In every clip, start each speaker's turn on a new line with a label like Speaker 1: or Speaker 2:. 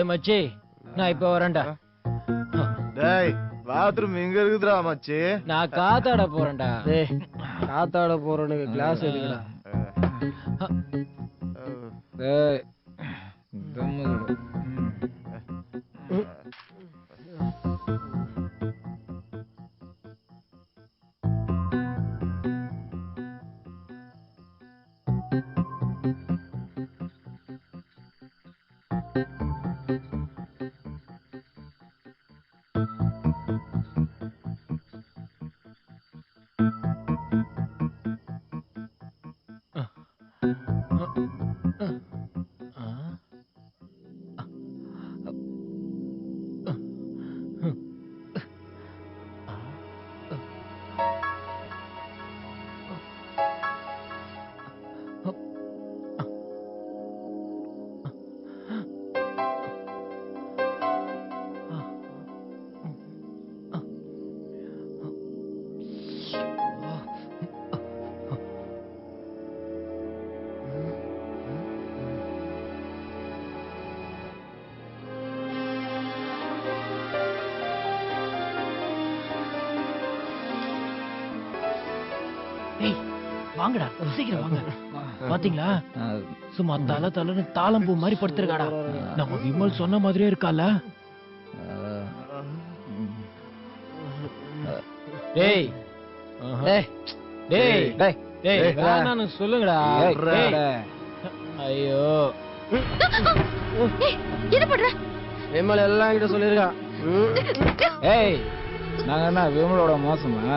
Speaker 1: ఏమచ్చి నా అయిపోవారంట
Speaker 2: బాత్రూమ్ ఇంకెరుగుతురా మచ్చి
Speaker 1: నా కాతాడ పోరంట
Speaker 3: కాతాడ పోరండి
Speaker 4: గ్లాస్ ఎదుగుదా దమ్ముడు
Speaker 2: Uh.
Speaker 1: சொல்லுங்க வாங்கடா வாங்க பாத்தீங்களா சும்மா மாதிரி படுத்திருக்காடா
Speaker 4: நம்ம
Speaker 1: விமல் சொன்ன சொல்லுங்கடா ஐயோ
Speaker 3: விமல் எல்லாம் கிட்ட சொல்லிருக்கான்
Speaker 4: ஏய் நாங்க என்ன விமலோட மோசமா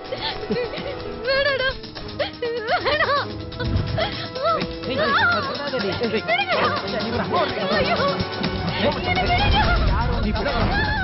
Speaker 1: నీ పిల్లలు